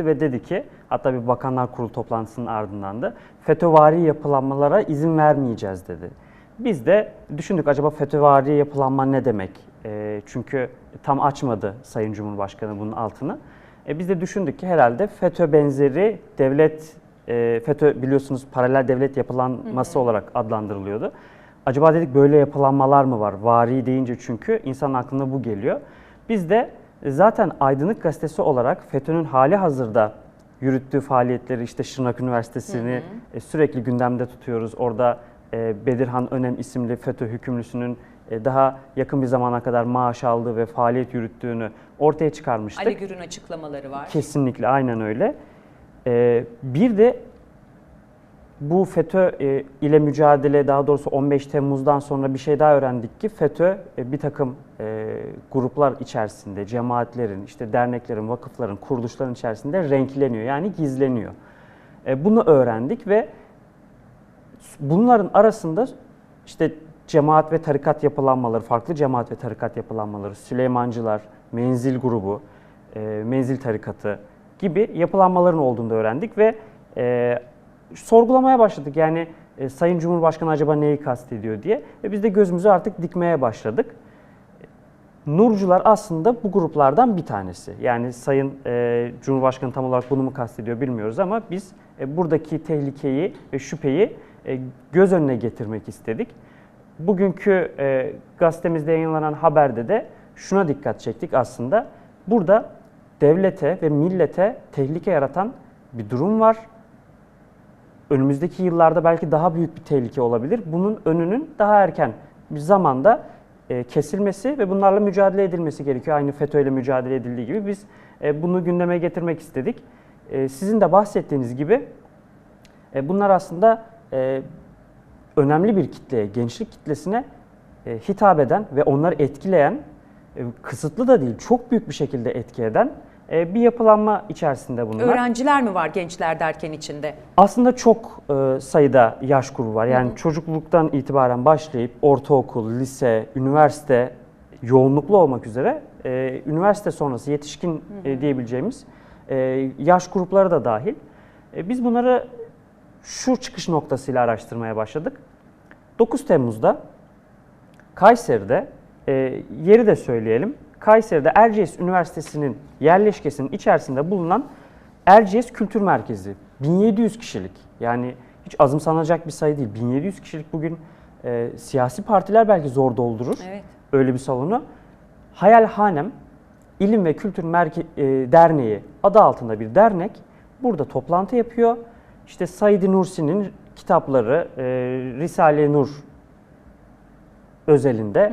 etti ve dedi ki hatta bir bakanlar kurulu toplantısının ardından da FETÖ'vari yapılanmalara izin vermeyeceğiz dedi. Biz de düşündük acaba FETÖ'vari yapılanma ne demek? E, çünkü tam açmadı Sayın Cumhurbaşkanı bunun altını. E, biz de düşündük ki herhalde FETÖ benzeri devlet, e, FETÖ biliyorsunuz paralel devlet yapılanması olarak adlandırılıyordu. Acaba dedik böyle yapılanmalar mı var? Vari deyince çünkü insanın aklına bu geliyor. Biz de zaten Aydınlık Gazetesi olarak FETÖ'nün hali hazırda yürüttüğü faaliyetleri işte Şırnak Üniversitesi'ni e, sürekli gündemde tutuyoruz. Orada e, Bedirhan Önem isimli FETÖ hükümlüsünün e, daha yakın bir zamana kadar maaş aldığı ve faaliyet yürüttüğünü ortaya çıkarmıştık. Ali Gür'ün açıklamaları var. Kesinlikle aynen öyle. Bir de bu FETÖ e, ile mücadele daha doğrusu 15 Temmuz'dan sonra bir şey daha öğrendik ki FETÖ e, bir takım e, gruplar içerisinde, cemaatlerin, işte derneklerin, vakıfların, kuruluşların içerisinde renkleniyor yani gizleniyor. Bunu öğrendik ve bunların arasında işte cemaat ve tarikat yapılanmaları, farklı cemaat ve tarikat yapılanmaları, Süleymancılar, Menzil grubu, Menzil tarikatı gibi yapılanmaların olduğunu öğrendik ve sorgulamaya başladık. Yani e, Sayın Cumhurbaşkanı acaba neyi kastediyor diye ve biz de gözümüzü artık dikmeye başladık. Nurcular aslında bu gruplardan bir tanesi. Yani Sayın e, Cumhurbaşkanı tam olarak bunu mu kastediyor bilmiyoruz ama biz e, buradaki tehlikeyi ve şüpheyi e, göz önüne getirmek istedik. Bugünkü e, gazetemizde yayınlanan haberde de şuna dikkat çektik aslında. Burada devlete ve millete tehlike yaratan bir durum var. Önümüzdeki yıllarda belki daha büyük bir tehlike olabilir. Bunun önünün daha erken bir zamanda e, kesilmesi ve bunlarla mücadele edilmesi gerekiyor. Aynı FETÖ ile mücadele edildiği gibi biz e, bunu gündeme getirmek istedik. E, sizin de bahsettiğiniz gibi bunlar aslında önemli bir kitleye, gençlik kitlesine hitap eden ve onları etkileyen, kısıtlı da değil, çok büyük bir şekilde etki eden e, bir yapılanma içerisinde bunlar. Öğrenciler mi var gençler derken içinde? Aslında çok e, sayıda yaş grubu var. Yani çocukluktan itibaren başlayıp ortaokul, lise, üniversite yoğunluklu olmak üzere e, üniversite sonrası yetişkin e, diyebileceğimiz e, yaş grupları da dahil. E, biz bunları şu çıkış noktasıyla araştırmaya başladık. 9 Temmuz'da Kayseri'de e, yeri de söyleyelim. Kayseri'de Erciyes Üniversitesi'nin yerleşkesinin içerisinde bulunan Erciyes Kültür Merkezi. 1700 kişilik. Yani hiç azımsanacak bir sayı değil. 1700 kişilik bugün e, siyasi partiler belki zor doldurur. Evet. Öyle bir salonu. Hayalhanem İlim ve Kültür Merke e, Derneği adı altında bir dernek burada toplantı yapıyor. İşte Said Nursi'nin kitapları, e, Risale-i Nur özelinde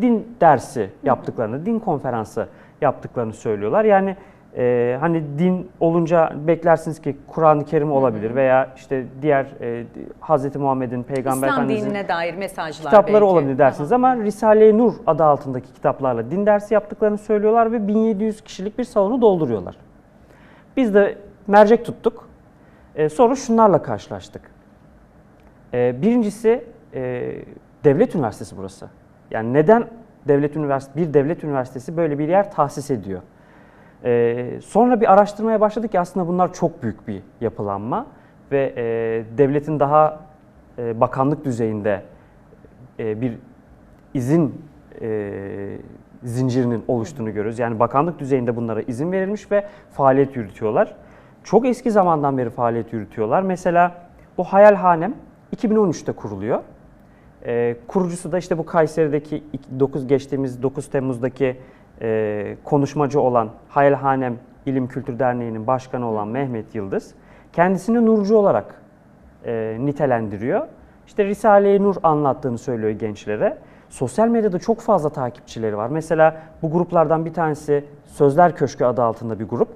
din dersi yaptıklarını, din konferansı yaptıklarını söylüyorlar. Yani e, hani din olunca beklersiniz ki Kur'an-ı Kerim olabilir veya işte diğer e, Hz. Muhammed'in Peygamber İslam dinine dair mesajlar kitapları belki. olabilir dersiniz ama Risale-i Nur adı altındaki kitaplarla din dersi yaptıklarını söylüyorlar ve 1700 kişilik bir salonu dolduruyorlar. Biz de mercek tuttuk. Ee, sonra şunlarla karşılaştık. Ee, birincisi e, devlet üniversitesi burası. Yani neden devlet üniversitesi bir devlet üniversitesi böyle bir yer tahsis ediyor? Ee, sonra bir araştırmaya başladık ki aslında bunlar çok büyük bir yapılanma ve e, devletin daha e, bakanlık düzeyinde e, bir izin e, zincirinin oluştuğunu görüyoruz. Yani bakanlık düzeyinde bunlara izin verilmiş ve faaliyet yürütüyorlar. Çok eski zamandan beri faaliyet yürütüyorlar. Mesela bu Hayalhanem 2013'te kuruluyor. E, kurucusu da işte bu Kayseri'deki 9 geçtiğimiz 9 Temmuz'daki e, konuşmacı olan Hayalhanem İlim Kültür Derneği'nin başkanı olan Mehmet Yıldız. Kendisini Nurcu olarak e, nitelendiriyor. İşte Risale-i Nur anlattığını söylüyor gençlere. Sosyal medyada çok fazla takipçileri var. Mesela bu gruplardan bir tanesi Sözler Köşkü adı altında bir grup.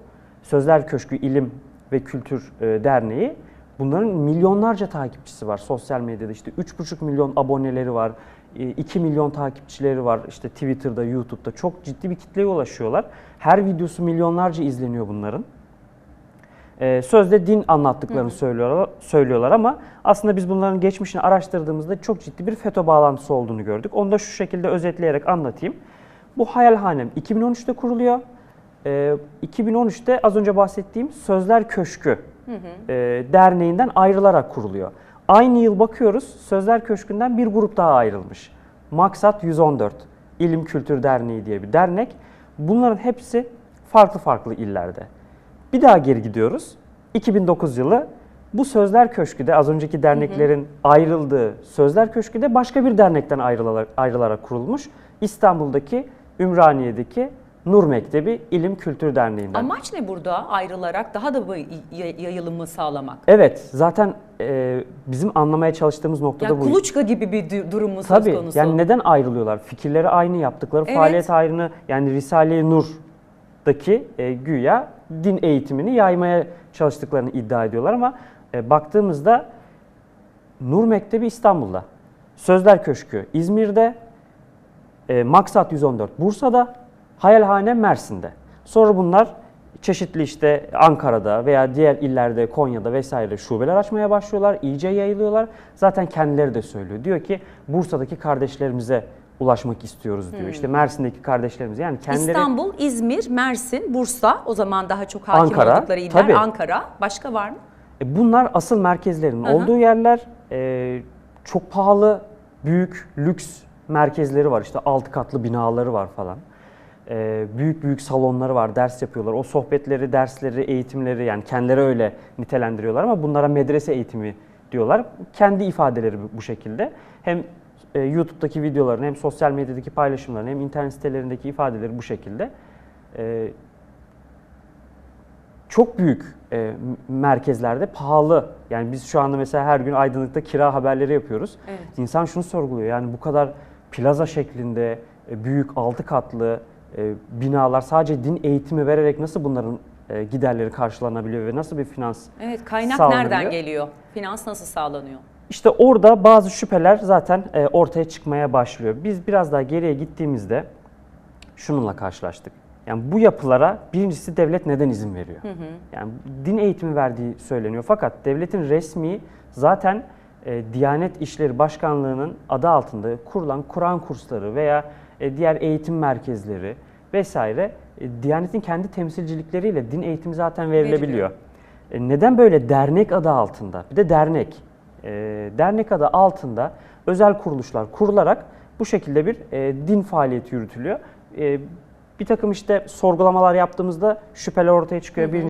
Sözler Köşkü İlim ve Kültür e, Derneği. Bunların milyonlarca takipçisi var sosyal medyada. İşte 3,5 milyon aboneleri var. 2 milyon takipçileri var. İşte Twitter'da, YouTube'da çok ciddi bir kitleye ulaşıyorlar. Her videosu milyonlarca izleniyor bunların. Ee, sözde din anlattıklarını söylüyorlar, söylüyorlar ama aslında biz bunların geçmişini araştırdığımızda çok ciddi bir FETÖ bağlantısı olduğunu gördük. Onu da şu şekilde özetleyerek anlatayım. Bu Hayalhanem 2013'te kuruluyor. e, 2013'te az önce bahsettiğim Sözler Köşkü e, derneğinden ayrılarak kuruluyor. Aynı yıl bakıyoruz Sözler Köşkü'nden bir grup daha ayrılmış. Maksat 114 İlim Kültür Derneği diye bir dernek. Bunların hepsi farklı farklı illerde. Bir daha geri gidiyoruz. 2009 yılı bu Sözler Köşkü de az önceki derneklerin ayrıldığı Sözler Köşkü de başka bir dernekten ayrılarak, ayrılarak kurulmuş. İstanbul'daki Ümraniye'deki Nur Mektebi İlim Kültür Derneği'nden. Amaç ne burada ayrılarak daha da bu yayılımı sağlamak? Evet, zaten e, bizim anlamaya çalıştığımız noktada Ya bu. kuluçka gibi bir du- durum mu söz Tabii, konusu? yani neden ayrılıyorlar? Fikirleri aynı, yaptıkları Evet. faaliyet aynı. Yani Risale-i Nur'daki e, güya din eğitimini yaymaya çalıştıklarını iddia ediyorlar ama e, baktığımızda Nur Mektebi İstanbul'da, Sözler Köşkü İzmir'de, e, Maksat 114 Bursa'da, Hayalhane Mersin'de. Sonra bunlar çeşitli işte Ankara'da veya diğer illerde Konya'da vesaire şubeler açmaya başlıyorlar. iyice yayılıyorlar. Zaten kendileri de söylüyor. Diyor ki Bursa'daki kardeşlerimize ulaşmak istiyoruz diyor. İşte Mersin'deki kardeşlerimize yani kendileri İstanbul, İzmir, Mersin, Bursa o zaman daha çok hakim Ankara, oldukları iller. tabii. Ankara. Başka var mı? E, Bunlar asıl merkezlerinin Hı hı. olduğu yerler. E, çok pahalı, büyük, lüks merkezleri var. İşte altı katlı binaları var falan. E, büyük büyük salonları var, ders yapıyorlar. O sohbetleri, dersleri, eğitimleri yani kendileri öyle nitelendiriyorlar ama bunlara medrese eğitimi diyorlar. Kendi ifadeleri bu- şekilde. Hem e, YouTube'daki videoların hem sosyal medyadaki paylaşımların hem internet sitelerindeki ifadeleri bu şekilde. E, çok büyük e, merkezlerde pahalı. Yani biz şu anda mesela her gün Aydınlık'ta kira haberleri yapıyoruz. Evet. İnsan şunu sorguluyor. Yani bu kadar plaza şeklinde büyük altı katlı e, binalar sadece din eğitimi vererek nasıl bunların e, giderleri karşılanabiliyor ve nasıl bir finans Evet, kaynak Sağlanıyor. nereden geliyor? Finans nasıl sağlanıyor? İşte orada bazı şüpheler zaten e, ortaya çıkmaya başlıyor. Biz biraz daha geriye gittiğimizde şununla karşılaştık. Yani bu yapılara birincisi devlet neden izin veriyor? Yani din eğitimi verdiği söyleniyor fakat devletin resmi zaten e, Diyanet İşleri Başkanlığı'nın adı altında kurulan Kur'an kursları veya diğer eğitim merkezleri vesaire e, Diyanet'in kendi temsilcilikleriyle din eğitimi zaten verilebiliyor. E, neden böyle dernek adı altında? Bir de dernek. E, dernek adı altında özel kuruluşlar kurularak bu şekilde bir e, din faaliyeti yürütülüyor. E, bir takım işte sorgulamalar yaptığımızda şüpheler ortaya çıkıyor. Bir